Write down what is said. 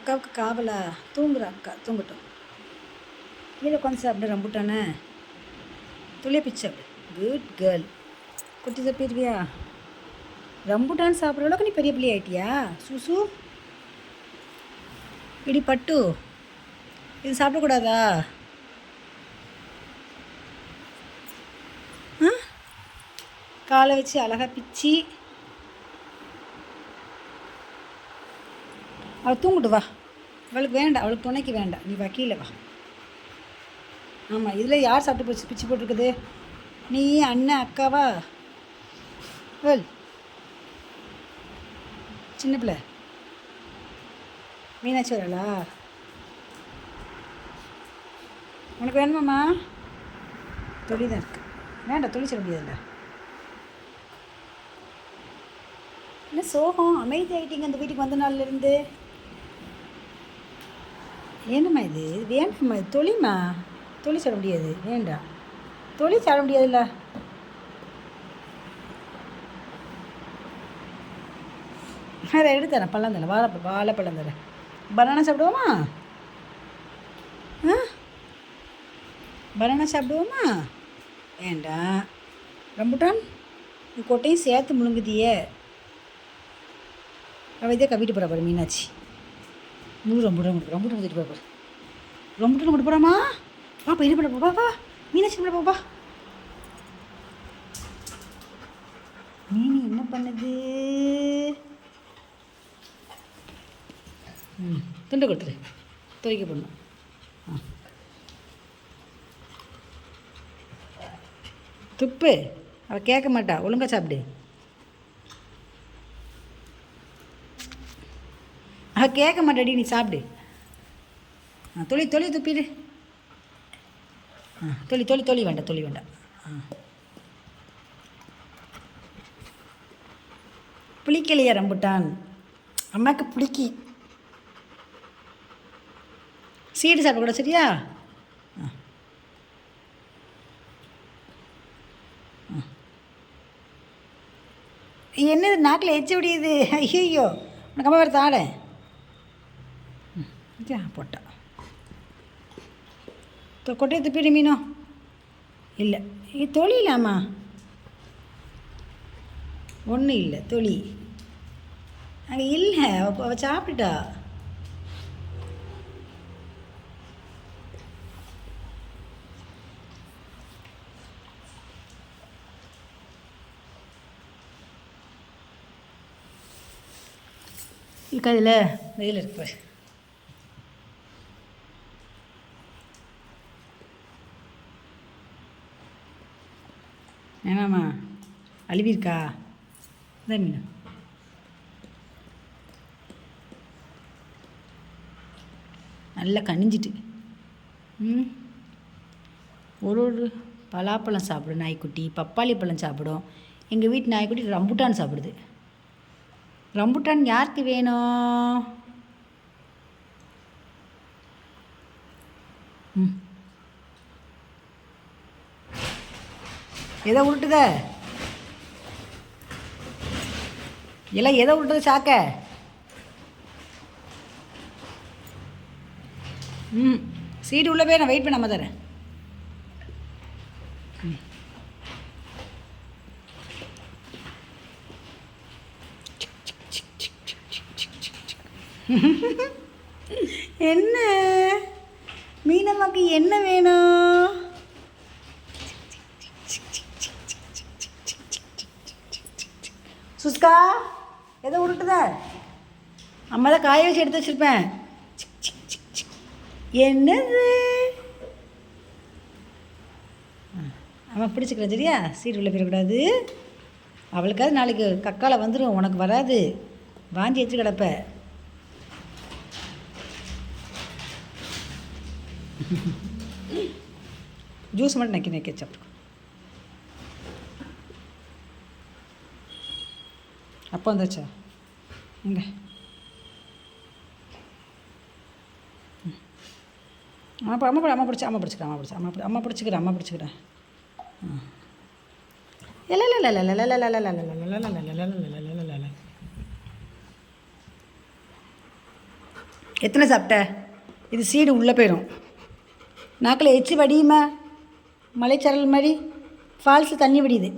அக்காவுக்கு காவலா? தூங்குறா அக்கா. தூங்கட்டும். கீழே உட்காந்து சாப்பிட ரம்புட்டானே. துளிய பிச்சு அப்படி குட் கேர்ள் குட்டி தப்பிடுவியா ரம்புட்டான் சாப்பிட்ற அளவுக்கு நீ பெரிய பிள்ளை ஆயிட்டியா? சுசு. இடி பட்டு. இது சாப்பிடக்கூடாதா ஆ? காலை வச்சு அழகாக பிச்சு அவள் தூங்கிட்டு வா. அவளுக்கு வேண்டாம் அவளுக்கு துணைக்கு வேண்டாம். நீ வா கீழே வா. ஆமாம் இதில் யார் சாப்பிட்டு போச்சு? பிச்சு போட்டிருக்குது. நீ அண்ணன் அக்காவா? வேல் சின்ன பிள்ளை. மீனாட்சி வரலா உனக்கு வேணுமாம்மா? தொழி தான் இருக்கு. வேண்டாம் தொழில் சொல்ல முடியாதுல்ல என்ன சோகம்? அமைதி ஆகிட்டீங்க அந்த வீட்டுக்கு வந்த நாள்லேருந்து என்னம்மா இது? வேண்டாம்மா இது தொழிமா தொழில் சொல்ல முடியாது வேண்டாம் தொழில் சாட முடியாதுல்ல? அதை எடுத்து தரேன் பழம் தரேன் வாழை வாழைப்பழம் தரேன். பனானா சாப்பிடுவோமா? ஆ? பனானா சாப்பிடுவோமா? வேண்டாம் ரம்புட்டான் நீ கொட்டையும் சேர்த்து முழுங்குதியே. அவள் இதே கவிட்டு போகிற பாரு மீனாட்சி. நூறு ரம்புட்டான் கொடுப்பா ரம்புட்டான் கொடுத்துட்டு போகிறா பாரு ரம்புட்டான் கொண்டு போகிறாமா பாப்பா என்ன பண்ண பாப்பா மீனாட்சி பண்ண பாப்பா மீனி என்ன பண்ணுது? ம் துண்டை கொடுத்துரு. துவைக்க போடணும். ஆ. துப்பு. அவள் கேட்க மாட்டா. ஒழுங்காக சாப்பிடு. ஆ கேட்க மாட்டாடி நீ சாப்பிடு. ஆ தொளி தொளி துப்பிடு. ஆ தொளி தொளி தொளி வேண்டாம் தொளி வேண்டாம். ஆ. புளிக்கலையா ரம்புட்டான்? அம்மாவுக்கு புளிக்கி. சீடு சாப்பிடக்கூடாது சரியா? ஆ. என்னது நாக்கில் எச்ச விடியுது? ஐயோ உனக்கு அம்மா வேறு தாடேன் ಯಾ ಪೊಟ್ಟ ಕೊಟ್ಟಿದ್ದು ಬಿಡಿ ಮೀನು ಇಲ್ಲ ಈ தொழிலாமா? ஒன்றும் இல்லை தொழி. அங்கே இல்லை அவள் சாப்பிட்டா இதில் வெயில் இருக்கு வேணாமா அழுவிருக்கா? இதான் மீன். நல்லா கனிஞ்சிட்டு. ம். ஒரு ஒரு பலாப்பழம் சாப்பிடும் நாய்க்குட்டி பப்பாளி பழம் சாப்பிடும். எங்கள் வீட்டு நாய்க்குட்டி ரம்புட்டான் சாப்பிடுது. ரம்புட்டான் யாருக்கு வேணும்? ம். எதை உருட்டுத? எல்லாம் எதை உருட்டுது சாக்க? ம் சீட்டு உள்ள போய் நான் வெயிட் பண்ணாம தரேன். ம். என்ன? மீனம்மாக்கு என்ன வேணும்? சுஸ்கா எதை உருட்டுத. அம்மா தான் காய வச்சு எடுத்து வச்சிருப்பேன். என்னது? அவன் பிடிச்சிக்கிறேன் சரியா சீட் உள்ள போயிடக்கூடாது. அவளுக்காவது நாளைக்கு கக்கால வந்துடும் உனக்கு வராது. வாந்தி வச்சு கிடப்ப. ஜூஸ் மட்டும் நக்கி நக்கி சாப்பிட்டு அப்போ வந்துச்சா இங்கே ம். அம்மா அம்மா அம்மா பிடிச்சி அம்மா பிடிச்சிக்கிறேன் அம்மா பிடிச்சி அம்மா பிடி- அம்மா பிடிச்சிக்கிறேன் அம்மா பிடிச்சிக்கிறேன் இல்லை இல்லை இல்லை இல்லை இல்லை இல்லை இல்லை இல்லை இல்லை இல்லை இல்லை இல்லை இல்லை இல்லை இல்லை எத்தனை சாப்பிட்ட இது சீடு உள்ளே போயிடும் நாக்கில் எச்சு வடியுமா மலைச்சரல் மாதிரி ஃபால்ஸில் தண்ணி வடியுது